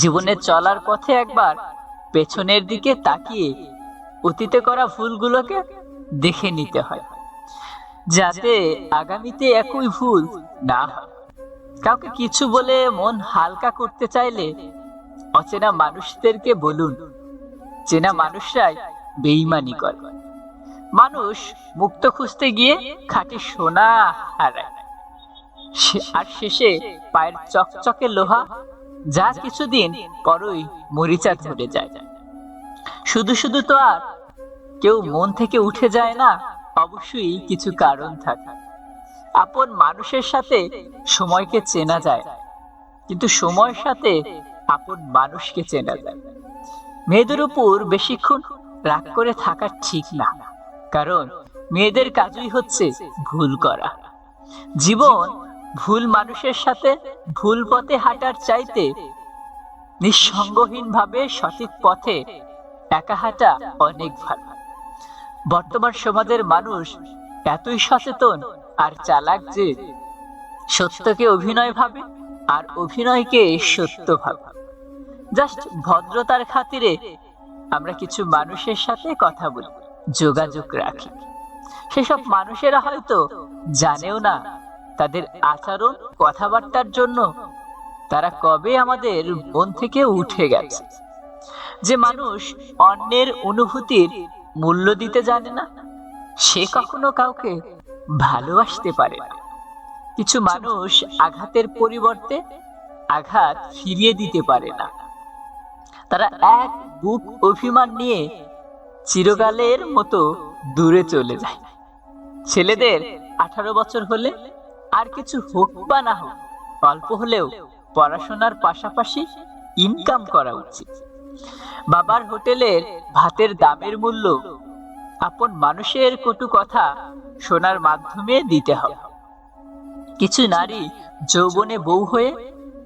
জীবনে চলার পথে একবার পেছনের দিকে তাকিয়ে অতীতে করা ভুলগুলোকে দেখে নিতে হয়, যাতে আগামীতে একই ভুল না কাউকে কিছু বলে মন হালকা করতে চাইলে অচেনা মানুষদেরকে বলুন, চেনা মানুষরাই বেইমানি করে। মানুষ মুক্ত খুঁজতে গিয়ে খাঁটি সোনা হারায়। আর শেষে পায়ের চকচকে লোহা যা কিছুদিন পরই মরিচা ধরে যায়। শুধু শুধু তো আর কেউ মন থেকে উঠে যায় না, অবশ্যই কিছু কারণ থাকে। আপন মানুষের সাথে সময়কে চেনা যায়, কিন্তু সময়ের সাথে আপন মানুষকে চেনা যায়। মেয়েদের উপর বেশিক্ষণ রাগ করে থাকা ঠিক না, কারণ মেয়েদের কাজই হচ্ছে ভুল করা। জীবন ভুল মানুষের সাথে ভুল পথে হাঁটার চাইতে নিঃসঙ্গহীন ভাবে সঠিক পথে একা হাঁটা অনেক ভালো। বর্তমান সমাজের মানুষ এতই সচেতন আর চালাক যে সত্যকে অভিনয় ভাবে আর অভিনয়কে সত্য ভাবে। জাস্ট ভদ্রতার খাতিরে আমরা কিছু মানুষের সাথে কথা বলি, যোগাযোগ রাখি। সেসব মানুষেরা হয়তো জানেও না তাদের আচরণ, কথাবার্তার জন্য তারা কবে আমাদের মন থেকে উঠে গেছে? যে মানুষ অন্যের অনুভূতির মূল্য দিতে জানে না, সে কখনো কাউকে ভালোবাসতে পারে না। কিছু মানুষ আঘাতের পরিবর্তে আঘাত ফিরিয়ে দিতে পারে না। তারা এক বুক অভিমান নিয়ে চিরকালের মতো দূরে চলে যায়। ছেলেদের আঠারো বছর হলে আর কিছু হোক বা না হোক, অল্প হলেও পড়াশোনার পাশাপাশি ইনকাম করা উচিত। বাবার হোটেলের ভাতের দামের মূল্য আপন মানুষের কটু কথা শোনার মাধ্যমে দিতে হবে। কিছু নারী যৌবনে বউ হয়ে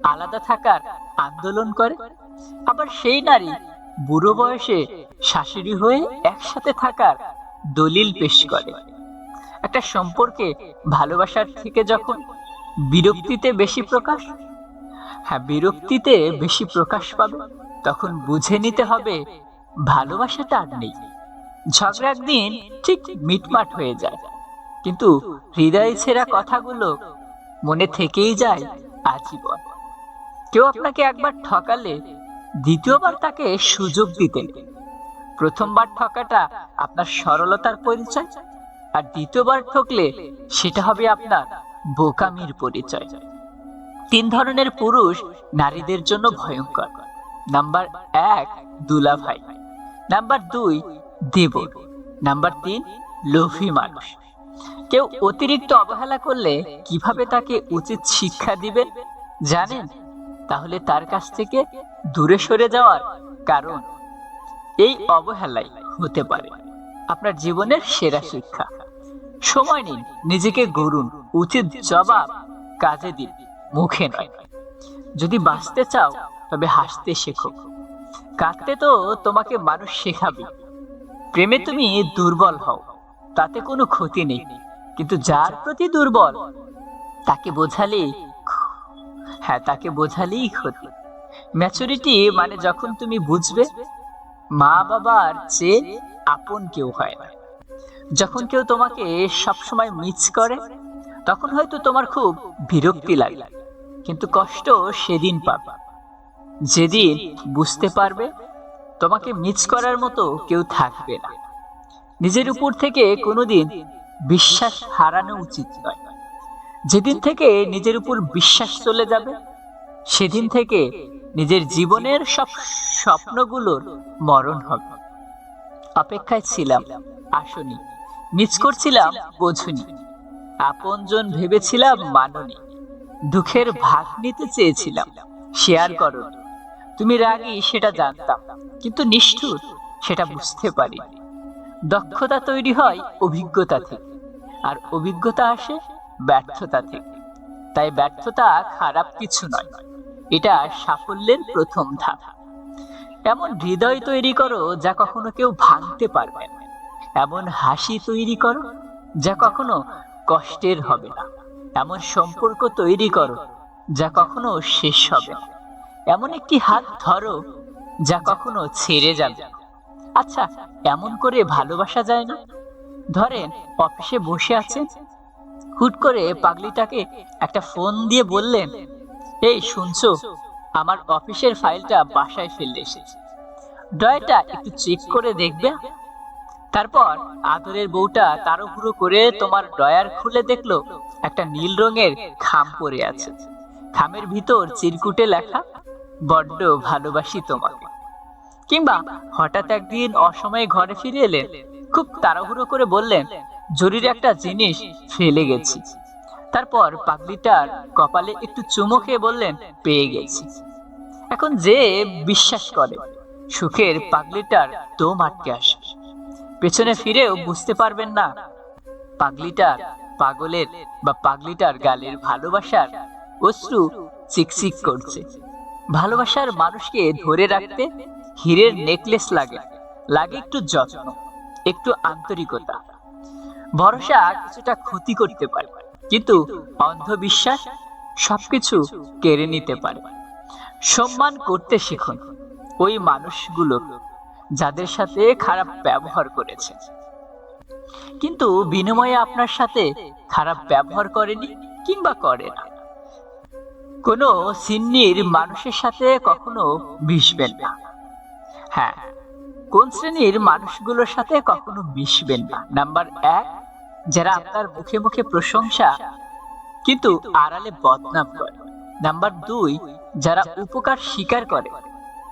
আলাদা থাকার আন্দোলন করে, আবার সেই নারী বুড়ো বয়সে শাশুড়ি হয়ে একসাথে থাকার দলিল পেশ করে। একটা সম্পর্কে ভালোবাসার থেকে যখন বিরক্তিতে বেশি প্রকাশ হ্যাঁ বিরক্তিতে বেশি প্রকাশ পাবে, তখন বুঝে নিতে হবে ভালোবাসাটা আর নেই। ঝগড়া একদিন ঠিক মিটমাট হয়ে যায়। কিন্তু হৃদয় ছেঁড়া কথাগুলো মনে থেকেই যায় আজীবন। কেউ আপনাকে একবার ঠকালে, দ্বিতীয়বার তাকে সুযোগ দিতে। প্রথমবার ঠকাটা আপনার সরলতার পরিচয় আর দ্বিতীয়বার ঠকলে সেটা হবে আপনার বোকামির পরিচয়। তিন ধরনের পুরুষ নারীদের জন্য ভয়ঙ্কর। নাম্বার এক, দুলাভাই। নাম্বার দুই দেবর নাম্বার তিন, লোভী মানুষ। কেউ অতিরিক্ত অবহেলা করলে কীভাবে তাকে উচিত শিক্ষা দিবেন? জানেন? তাহলে তার কাছ থেকে দূরে সরে যাওয়ার কারণ এই অবহেলাই হতে পারে। আপনার জীবনের সেরা শিক্ষা। সময় নিন, নিজেকে গড়ুন, উচিত জবাব কাজে দিন, মুখে নয়। যদি বাঁচতে চাও, তবে হাসতে শেখো। কাঁদতে তো তোমাকে মানুষ শেখাবে। প্রেমে তুমি দুর্বল হও, তাতে কোনো ক্ষতি নেই। কিন্তু যার প্রতি দুর্বল, তাকে বোঝালেই হ্যাঁ তাকে বোঝালেই ক্ষতি। ম্যাচুরিটি মানে যখন তুমি বুঝবে মা বাবার চেয়ে আপন কেউ হয় না। যখন কেউ তোমাকে সবসময় মিস করে, তখন হয়তো তোমার খুব বিরক্তি লাগে, কিন্তু কষ্ট সেদিন পাবে। যেদিন বুঝতে পারবে, তোমাকে মিস করার মতো কেউ থাকবে না। নিজের উপর থেকে কোনোদিন বিশ্বাস হারানো উচিত নয়। যেদিন থেকে নিজের উপর বিশ্বাস চলে যাবে, সেদিন থেকে নিজের জীবনের সব স্বপ্নগুলোর মরণ হবে। অপেক্ষায় ছিলাম, আসনি। মিস করছিলাম বোঝুনি। আপনজন ভেবেছিলাম মাননি। দুঃখের ভাগ নিতে চেয়েছিলাম। শেয়ার করো, তুমি রাগী, সেটা জানতাম। কিন্তু নিষ্ঠুর, সেটা বুঝতে পারি। দক্ষতা তৈরি হয় অভিজ্ঞতা থেকে। আর অভিজ্ঞতা আসে ব্যর্থতা থেকে। তাই ব্যর্থতা খারাপ কিছু নয়। এটা সাফল্যের প্রথম ধাপ। এমন হৃদয় তৈরি করো যা কখনো কেউ ভাঙতে পারবে না। এমন হাসি তৈরি করো যা কখনো কষ্টের হবে না। এমন সম্পর্ক তৈরি করো যা কখনো শেষ হবে না। এমন একটি হাত ধরো যা কখনো ছেড়ে যাবে আচ্ছা এমন করে ভালোবাসা যায় না? ধরেন, অফিসে বসে আছেন। হুট করে পাগলিটাকে একটা ফোন দিয়ে বললেন, এই, শুনছো? আমার অফিসের ফাইলটা বাসায় ফেলে এসেছে। ডয়টা একটু চেক করে দেখবে? তারপর আদরের বউটা তাড়াহুড়ো করে তোমার ডয়ার খুলে দেখল, একটা নীল রঙের খাম পরে আছে। খামের ভিতর চিরকুটে লেখা, বড্ড ভালোবাসি তোমাকে। কিংবা হঠাৎ একদিন অসময়ে ঘরে ফিরে এলেন খুব তাড়াহুড়ো করে বললেন, জরুরি একটা জিনিস ফেলে গেছি। তারপর পাগলিটার কপালে একটু চুমো খেয়ে বললেন, পেয়ে গেছি। এখন যে বিশ্বাস করে, সুখের পাগলিটার দম আটকে আসবে পেছনে ফিরেও বুঝতে পারবেন না। পাগলিটার, পাগলের বা পাগলিটার গালের ভালোবাসার অশ্রু চিকচিক করছে। ভালোবাসার মানুষকে ধরে রাখতে হীরের নেকলেস লাগে। লাগে একটু যত্ন, একটু আন্তরিকতা। ভরসা কিছুটা ক্ষতি করতে পারে, কিন্তু অন্ধবিশ্বাস সবকিছু কেড়ে নিতে পারে। সম্মান করতে শিখুন। ওই মানুষগুলো যাদের সাথে খারাপ ব্যবহার করেছে। কিন্তু বিনিময়ে আপনার সাথে খারাপ ব্যবহার করেনি কিংবা করে না। কোনো সিন্নির মানুষের সাথে কখনো মিশবেন না। হ্যাঁ কোন শ্রেণির মানুষগুলোর সাথে কখনো মিশবেন না। নাম্বার এক, যারা আপনার মুখে মুখে প্রশংসা, কিন্তু আড়ালে বদনাম করে। নাম্বার দুই, যারা উপকার স্বীকার করে।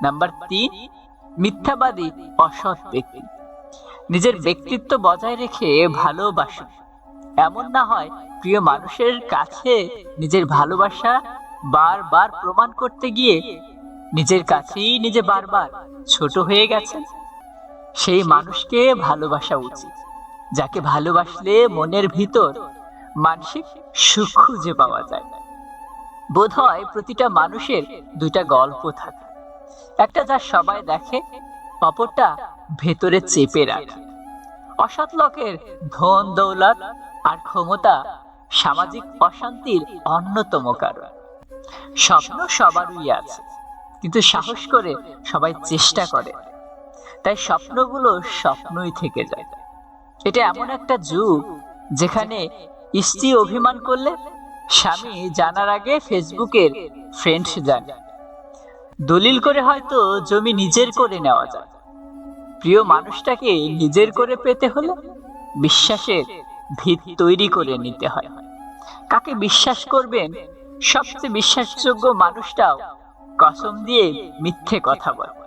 নাম্বার তিন মিথ্যাবাদী, অসৎ ব্যক্তি। নিজের ব্যক্তিত্ব বজায় রেখে ভালোবাসুন এমন না হয় প্রিয় মানুষের কাছে নিজের ভালোবাসা বারবার প্রমাণ করতে গিয়ে নিজের কাছেই নিজে বারবার ছোট হয়ে গেছেন। সেই মানুষকে ভালোবাসা উচিত, যাকে ভালোবাসলে মনের ভিতর মানসিক সুখ খুঁজে পাওয়া যায়। বোধ হয় প্রতিটা মানুষের দুইটা গল্প থাকে। একটা যা সবাই দেখে, অপরটা ভেতরে চেপে রাখে। অসৎ লোকের ধন, দৌলত আর ক্ষমতা সামাজিক অশান্তির অন্যতম কারণ। স্বপ্ন সবারই আছে, কিন্তু সাহস করে সবাই চেষ্টা করে। তাই স্বপ্নগুলো স্বপ্নই থেকে যায়। এটা এমন একটা যুগ যেখানে স্ত্রী অভিমান করলে স্বামী জানার আগে ফেসবুকের ফ্রেন্ডস জানে। দলিল করে হয়তো জমি নিজের করে নেওয়া যায়। প্রিয় মানুষটাকে নিজের করে পেতে হলে বিশ্বাসের ভিত তৈরি করে নিতে হয়। কাকে বিশ্বাস করবেন? সবচেয়ে বিশ্বাসযোগ্য মানুষটাও কসম দিয়ে মিথ্যে কথা বলে।